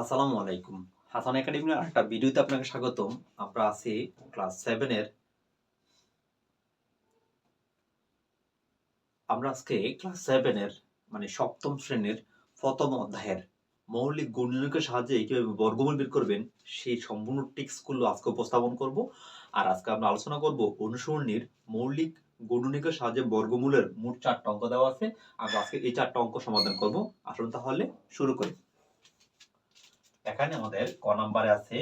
আসসালামু আলাইকুম। হাসান একাডেমির একটা ভিডিওতে আপনাকে স্বাগতম। আমরা আছি ক্লাস সেভেনের আমরা আজকে ক্লাস সেভেনের মানে সপ্তম শ্রেণির প্রথম অধ্যায়ের মৌলিক গুণনীয়কের সাহায্যে কীভাবে বর্গমূল বের করবেন, সেই সম্পূর্ণ টিক্সগুলো আজকে উপস্থাপন করব। আর আজকে আমরা আলোচনা করব অনুসরণীর মৌলিক গুণনীয়কের সাহায্যে বর্গমূলের মোট চারটা অঙ্ক দেওয়া আছে। আমরা আজকে এই চারটা অঙ্ক সমাধান করব। আসুন তাহলে শুরু করি। এখানে আমাদের ক নাম্বারে আছে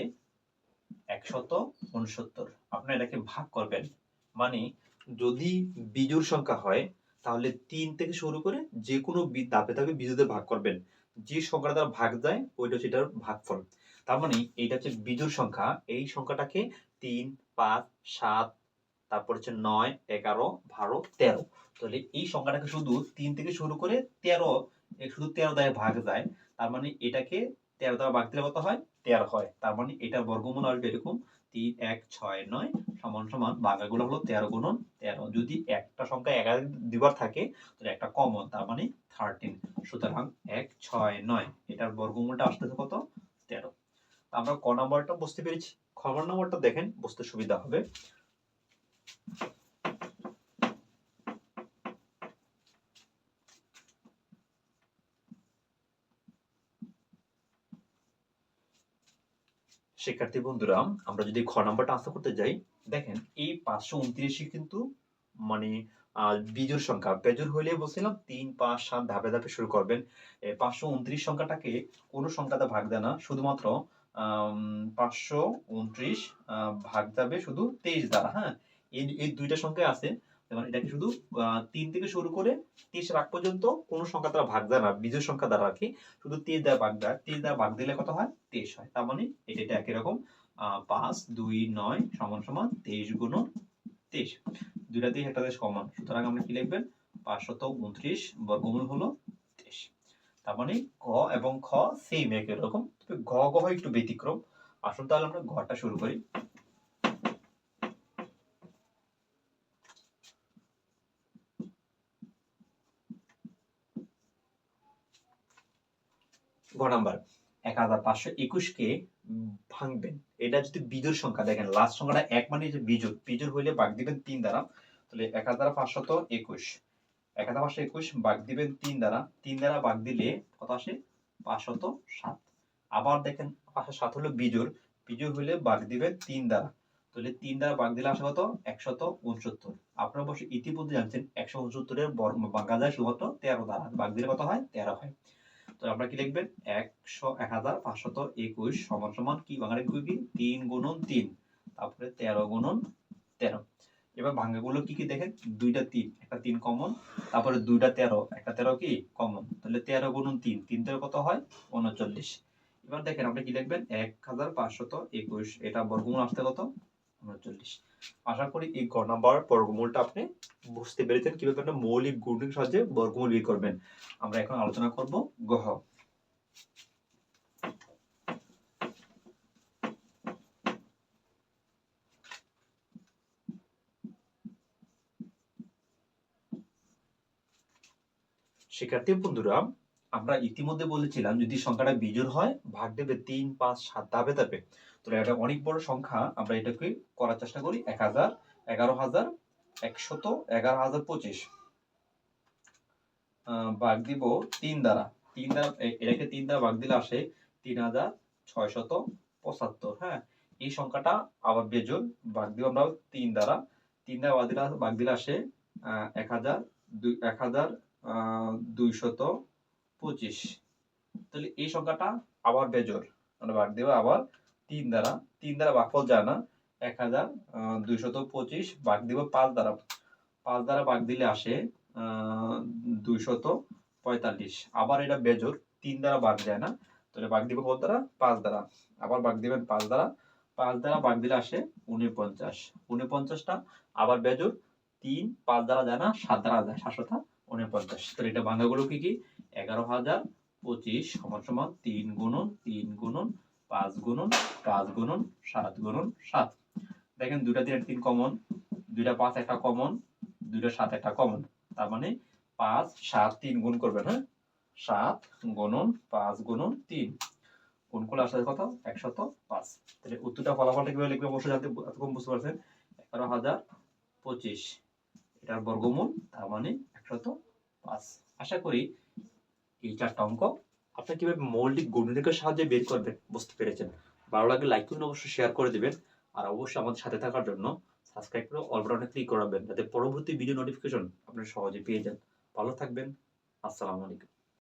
একশত উনসত্তর। আপনারা এটাকে ভাগ করবেন। মানে যদি বিজোড় সংখ্যা হয়, তাহলে তিন থেকে শুরু করে যে কোনো ধাপে ধাপে বিজোড়ে ভাগ করবেন। যে সংখ্যাটা দ্বারা ভাগ যায়, ওইটা হচ্ছে এটার ভাগফল। তার মানে এইটা হচ্ছে বিজোড় সংখ্যা। এই সংখ্যাটাকে তিন, পাঁচ, সাত, তারপর হচ্ছে নয়, এগারো, বারো, তেরো। তাহলে এই সংখ্যাটাকে শুধু তিন থেকে শুরু করে তেরো শুধু তেরো দ্বারা ভাগ যায়। তার মানে এটাকে তেরো দ্বারা ভাগ দিলে কত হয়? তেরো হয়। তার মানে এটার বর্গমূল আসবে এরকম তিন, এক, ছয়, নয় সমান সমান ভাগাগুলো হলো তেরো গুণন তেরো। যদি একটা সংখ্যা এগারো দুবার থাকে, তাহলে একটা কমন তার মানে থার্টিন সুতরাং এক, ছয়, নয়, এটার বর্গমূলটা আসতেছে কত? তেরো। আমরা ক নম্বরটা বুঝতে পেরেছি। খবর নম্বরটা দেখেন, বুঝতে সুবিধা হবে। শিক্ষার্থী বন্ধুরা, আমরা যদি খ নাম্বারটা আনসার করতে যাই, দেখেন এই পাঁচশো উনত্রিশই কিন্তু মানে বিজোড় সংখ্যা। বেজোড় হইলে বলছিলাম তিন, পাঁচ, সাত ধাপে ধাপে শুরু করবেন। পাঁচশো উনত্রিশ সংখ্যাটাকে কোনো সংখ্যাতে ভাগ দেয় না, শুধুমাত্র পাঁচশো উনত্রিশ ভাগ যাবে শুধু তেইশ দ্বারা হ্যাঁ? এই দুইটা সংখ্যা আছে। যেমন এটাকে শুধু তিন থেকে শুরু করে তেইশ আগ পর্যন্ত কোনো সংখ্যা দ্বারা ভাগ যায় না, বিজোড় সংখ্যা দ্বারা আর কি। শুধু তেইশ দ্বারা ভাগ দেয় তেইশ দ্বারা ভাগ দিলে কত হয়? তেইশ হয়। তার মানে এটা এটা একই রকম পাঁচ, দুই, নয় সমান সমান তেইশ গুণ তেইশ। দুইটা তেইশ, একটা তেইশ সমান সুতরাং আমরা কি লিখবেন? পাঁচশত উনত্রিশ বর্গমূল হলো তেইশ। তার মানে ক এবং খ সেম একই রকম। তবে ঘ গ একটু ব্যতিক্রম। আসুন তাহলে আমরা ঘটা শুরু করি। গ নাম্বার, এক হাজার পাঁচশো একুশকে ভাঙবেন। এটা যদি বিজোড় সংখ্যা, দেখেন লাস্ট সংখ্যাটা এক মানে যে বিজোড়। বিজোড় হইলে ভাগ দিবেন তিন দ্বারা, তাহলে এক হাজার পাঁচশত একুশ। এক হাজার পাঁচশো একুশ ভাগ দিবেন তিন দ্বারা তিন দ্বারা ভাগ দিলে কত আসে? পাঁচশত সাত। আবার দেখেন পাঁচশো সাত হলো বিজোড়। বিজোড় হইলে ভাগ দিবেন তিন দ্বারা। তাহলে তিন দ্বারা ভাগ দিলে আসে কত? একশত উনসত্তর। আপনারা অবশ্যই ইতিমধ্যে জানছেন একশো উনসত্তরের ভাঙা যায় শুধুমাত্র তেরো দ্বারা। ভাগ দিলে কত হয়? তেরো হয়। আমরা কি লিখবেন? একশো, এক হাজার পাঁচশত একুশ সমান সমান কি বাংলা লিখব কি? তিন গুণন তিন। তারপরে তেরো গুণন তেরো। এবার ভাঙ্গাগুলো কি কি দেখেন? দুইটা তিন, একটা তিন কমন, তারপরে দুইটা তেরো, একটা তেরো কি? কমন। তাহলে তেরো গুণন তিন তিন তেরো কত হয়? উনচল্লিশ। এবার দেখেন আপনি কি লিখবেন? এক হাজার পাঁচশত একুশ। এটা বর্গমূল আসতে কত? উনচল্লিশ। আশা করি এই গ নাম্বার বর্গমূলটা আপনি বুঝতে পেরেছেন কীভাবে একটা মৌলিক গুণের সাহায্যে বর্গমূল বের করবেন। আমরা এখন আলোচনা করব গহ শিক্ষার্থী বন্ধুরা আমরা ইতিমধ্যে বলেছিলাম, যদি সংখ্যাটা বিজোড় হয়, ভাগ দেবে তিন, পাঁচ, সাত ধাপে ধাপে তো এটা অনেক বড় সংখ্যা আমরা এটাকে করার চেষ্টা করি, এক হাজার, এগারো হাজার, একশত এগারো হাজার পঁচিশ। ভাগ দিব তিন দ্বারা। তিন দ্বারা এটাকে তিন দ্বারা ভাগ দিলে আসে তিন হাজার ছয়শত পঁচাত্তর হ্যাঁ? এই সংখ্যাটা আবার বেজোড়, ভাগ দিব আমরা তিন দ্বারা। তিন দ্বারা ভাগ দিলে দিলে আসে এক হাজার দুই, এক হাজার দুইশত পঁচিশ। তাহলে এই সংখ্যাটা আবার বেজোড় আমরা ভাগ দেবো আবার তিন দ্বারা তিন দ্বারা ভাগফল যায় না। এক হাজার দুইশত পঁচিশ ভাগ দিব পাঁচ দ্বারা। পাঁচ দ্বারা ভাগ দিলে আসে দুইশত পঁয়তাল্লিশ। আবার এটা বেজোর, তিন দ্বারা ভাগ যায় না। তাহলে ভাগ দিব কত দ্বারা? পাঁচ দ্বারা। আবার ভাগ দিবেন পাঁচ দ্বারা। পাঁচ দ্বারা ভাগ দিলে আসে উনপঞ্চাশ। উনপঞ্চাশটা আবার বেজোর, তিন পাঁচ দ্বারা যায় না, সাত দ্বারা যায় সাতশোটা উনপঞ্চাশ তাহলে এটা ভাঙাগুলো কি কি? এগারো হাজার পঁচিশ সমান সমান তিন গুণন তিন গুণন, পাঁচ গুণন পাঁচ গুণন, সাত গুণন, সাত। দেখেন দুইটা তিন তিন কমন, দুইটা পাঁচ একটা কমন, দুইটা সাত একটা কমন। তার মানে পাঁচ, সাত, তিন গুণ করবেন হ্যাঁ? সাত গুণন, পাঁচ গুণন, তিন। গুণ করলে আসলে কত? একশত পাঁচ। তাহলে উত্তরটা ফলাফলটা কীভাবে লিখবে অবশ্যই জানতে এতক্ষণ বুঝতে পারছেন। এগারো হাজার পঁচিশ। এটার বর্গমূল, তার মানে একশত পাঁচ আশা করি এই চারটা অঙ্ক আপনি কীভাবে মৌলিক গুণনীয়কের সাহায্যে বের করবেন বুঝতে পেরেছেন। ভালো লাগলে লাইক করুন, অবশ্যই শেয়ার করে দেবেন। আর অবশ্যই আমাদের সাথে থাকার জন্য সাবস্ক্রাইব করে অল বাটনে ক্লিক করাবেন, যাতে পরবর্তী ভিডিও নোটিফিকেশন আপনারা সহজে পেয়ে যান। ভালো থাকবেন, আসসালামু আলাইকুম।